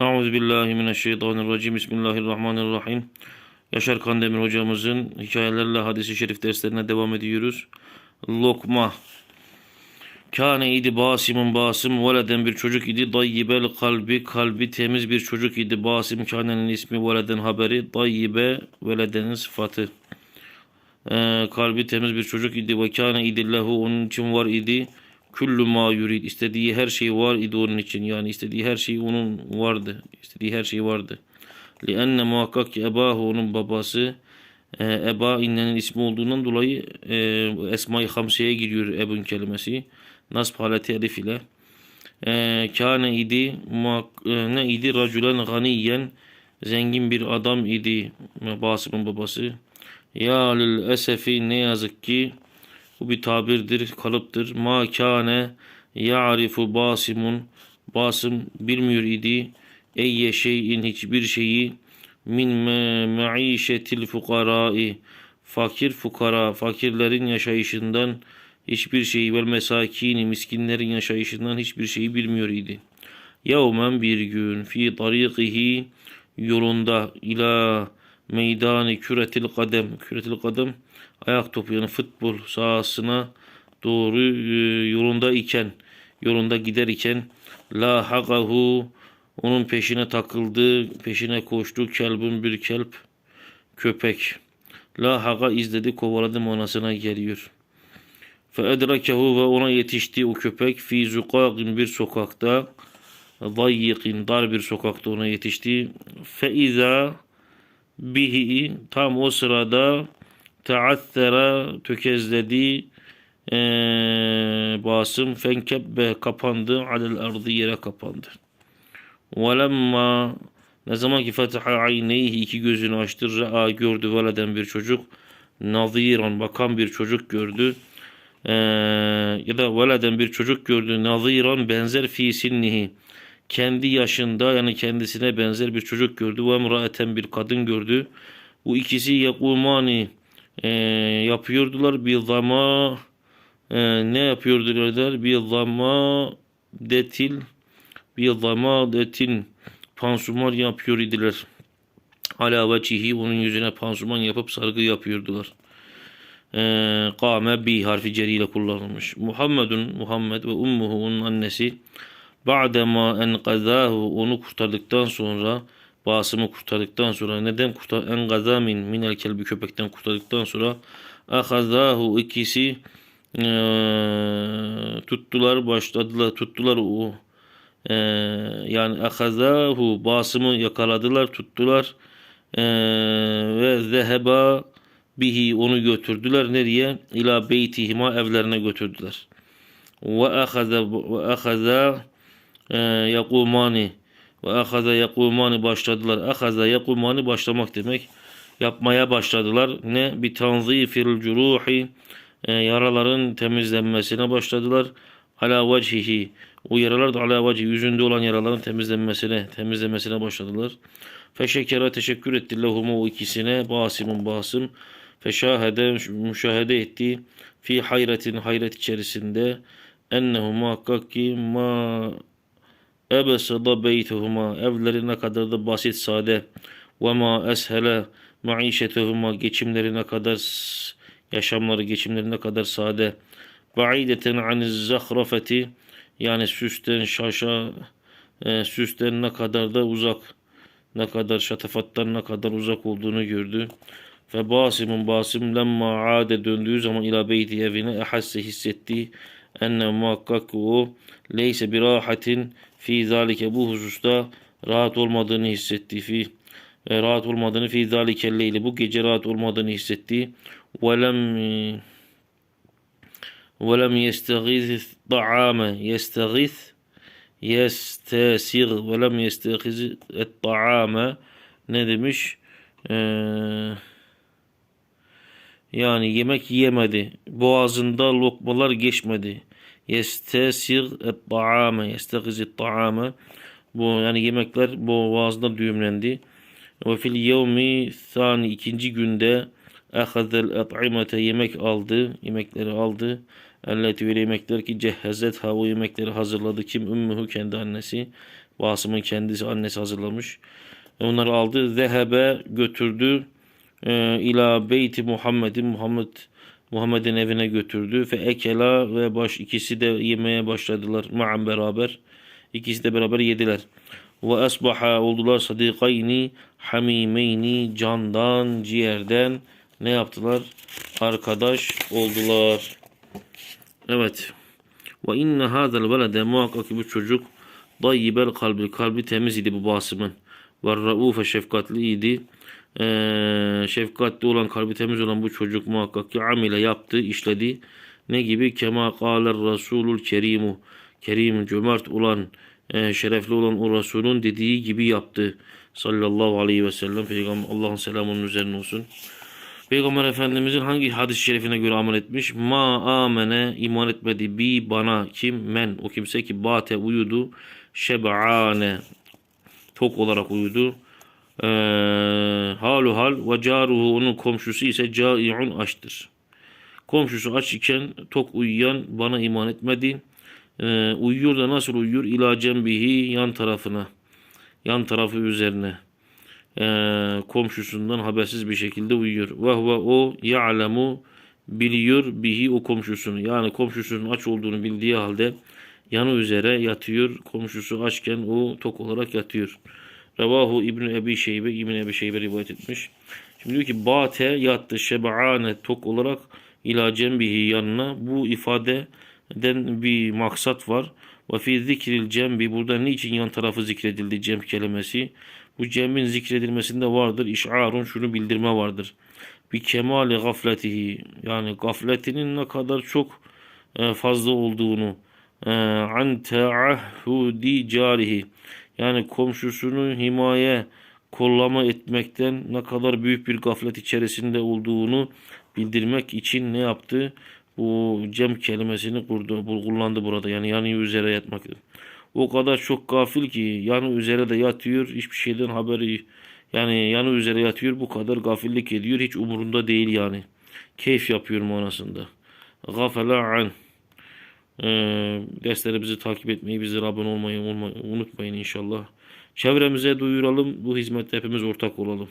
Euzubillahimineşşeytanirracim. Bismillahirrahmanirrahim. Yaşar Kandemir hocamızın hikayelerle hadisi şerif derslerine devam ediyoruz. Lokma. Kâne idi Basim'in Basım veleden bir çocuk idi. Dayyibel kalbi kalbi temiz bir çocuk idi. Basim Kâne'nin ismi veleden haberi. Dayyibe veledenin sıfatı. Ee, kalbi temiz bir çocuk idi. Ve kâne idi lehu onun için var idi. Küllü ma yurid. İstediği her şey var idi onun için. Yani istediği her şey onun vardı. İstediği her şey vardı. Lienne muhakkak ki ebahu onun babası e, Eba innenin ismi olduğundan dolayı e, Esma-i Hamse'ye giriyor Ebun kelimesi. Nasb haleti elif ile. E, kâne idi e, ne idi? Racülen ganiyen zengin bir adam idi Basım'ın babası. Ya lil esefi ne yazık ki bu bir tabirdir, kalıptır. Ma kâne ya'rifu basimun Basım bilmiyor idi. Eyye şeyin hiçbir şeyi min maişetil fukarai fakir fukara fakirlerin yaşayışından hiçbir şeyi vel mesakini miskinlerin yaşayışından hiçbir şeyi bilmiyor idi. Yevmen bir gün fi tarikihi yolunda ila meydani küretil kadem küretil kadem ayak topu yani futbol sahasına doğru e, yolunda iken yolunda gider iken la hagahu onun peşine takıldı, peşine koştu. Kelbin bir kelp, köpek. La haga izledi, kovaladı manasına geliyor. Fe edrakehu ve ona yetişti o köpek fi zukagin bir sokakta. Dayyikin dar bir sokakta ona yetişti. Fe iza bihi tam o sırada taathera tökezledi e, basım fenkebbe kapandı alel ardı yere kapandı. Velemma ne zaman ki fetaha ayneyhi iki gözünü açtı ra'a gördü veleden bir çocuk naziran bakan bir çocuk gördü. Ee, ya da veleden bir çocuk gördü naziran benzer fi sinnihi kendi yaşında yani kendisine benzer bir çocuk gördü ve emraeten bir kadın gördü. Bu ikisi yakumani e, yapıyordular bir zama e, ne yapıyordular bir zama detil bir zamadetin pansuman yapıyor idiler. Ala vecihi onun yüzüne pansuman yapıp sargı yapıyordular. Ee, Kame bi harfi ceriyle kullanılmış. Muhammedun Muhammed ve ummuhu onun annesi ba'dema enqazahu onu kurtardıktan sonra Basım'ı kurtardıktan sonra neden kurtar engaza min minel kelbi köpekten kurtardıktan sonra ahazahu ikisi eee, tuttular başladılar tuttular o ee, yani akazahu basımı yakaladılar tuttular Ee, ve zeheba bihi onu götürdüler. Nereye? İla beytihima evlerine götürdüler. Ve ahaza ve ahaza e, yakumani ve ahaza yakumani başladılar. Ahaza yakumani başlamak demek yapmaya başladılar. Ne? Bir tanzifil curuhi e, yaraların temizlenmesine başladılar. Ala vecihi o yaralar da ala vecihi yüzünde olan yaraların temizlenmesine temizlemesine başladılar. Feşekere teşekkür etti lehuma o ikisine Basim'in Basım feşahede müşahede etti fi hayretin hayret içerisinde ennehu muhakkak ki ma ebesada beytuhuma evleri ne kadar da basit sade ve ma eshele maişetuhuma geçimleri ne kadar yaşamları geçimleri ne kadar sade baideten aniz zahrafeti yani süsten şaşa e, süsten ne kadar da uzak ne kadar şatafattan ne kadar uzak olduğunu gördü. Ve Basim'in Basim lemma ade döndüğü zaman ila beyti evine ehasse hissetti. Enne muhakkak o leyse bir rahatin fi zalike bu hususta rahat olmadığını hissettiği fi e, rahat olmadığını fi zalike leyli bu gece rahat olmadığını hissettiği ve lem ve lem yesteğiz ta'ame yesteğiz yestesir ve lem yesteğiz ta'ame ne demiş eee yani yemek yemedi. Boğazında lokmalar geçmedi. Yestesir et taame. Yestegiz et taame. Bu yani yemekler boğazında düğümlendi. Ve fil yevmi thani ikinci günde ehazel et'imete yemek aldı. Yemekleri aldı. Elleti öyle yemekler ki cehhezet ha o yemekleri hazırladı. Kim ümmühü kendi annesi. Basım'ın kendisi annesi hazırlamış. Onları aldı. Zehebe götürdü. E, ila beyti Muhammed'in Muhammed Muhammed'in evine götürdü. Fe ekela ve baş ikisi de yemeye başladılar. Ma'an beraber. İkisi de beraber yediler. Ve esbaha oldular sadikayni hamimeyni candan ciğerden ne yaptılar? Arkadaş oldular. Evet. Ve inne hadel velede muhakkak bu çocuk dayyibel kalbi. Kalbi temiz idi bu Basım'ın. Ve raufe şefkatliydi. Ee, şefkatli olan kalbi temiz olan bu çocuk muhakkak ki amile yaptı, işledi. Ne gibi? Kema kâler rasulul kerimu. Kerim, cömert olan, e, şerefli olan o Resulün dediği gibi yaptı. Sallallahu aleyhi ve sellem. Peygamber Allah'ın selamının üzerine olsun. Peygamber Efendimizin hangi hadis-i şerifine göre amel etmiş? Ma amene iman etmedi bi bana kim men o kimse ki bate uyudu şeb'ane tok olarak uyudu. Ee, halu hal ve caruhu onun komşusu ise cai'un açtır. Komşusu aç iken tok uyuyan bana iman etmedi. Ee, uyuyor da nasıl uyuyor? İla cembihi yan tarafına. Yan tarafı üzerine eee, komşusundan habersiz bir şekilde uyuyor. Ve huve o ya'lemu biliyor bihi o komşusunu. Yani komşusunun aç olduğunu bildiği halde yanı üzere yatıyor. Komşusu açken o tok olarak yatıyor. Revahu İbn Ebi Şeybe İbn Ebi Şeybe rivayet etmiş. Şimdi diyor ki bate yattı şeb'ane tok olarak ila cembihi yanına. Bu ifadeden bir maksat var. Ve fi zikril cembi burada niçin yan tarafı zikredildi cem kelimesi? Bu cemin zikredilmesinde vardır. İş'arun şunu bildirme vardır. Bir kemali gafletihi yani gafletinin ne kadar çok e, fazla olduğunu e, an teahhudi carihi yani komşusunu himaye kollama etmekten ne kadar büyük bir gaflet içerisinde olduğunu bildirmek için ne yaptı? Bu cem kelimesini kurdu, bu kullandı burada. Yani yanı üzere yatmak. O kadar çok gafil ki yanı üzere de yatıyor. Hiçbir şeyden haberi yani yanı üzere yatıyor. Bu kadar gafillik ediyor. Hiç umurunda değil yani. Keyif yapıyor manasında. Gafele an. Ee, derslerimizi takip etmeyi, bizlere abone olmayı unutmayın inşallah. Çevremize duyuralım. Bu hizmette hepimiz ortak olalım.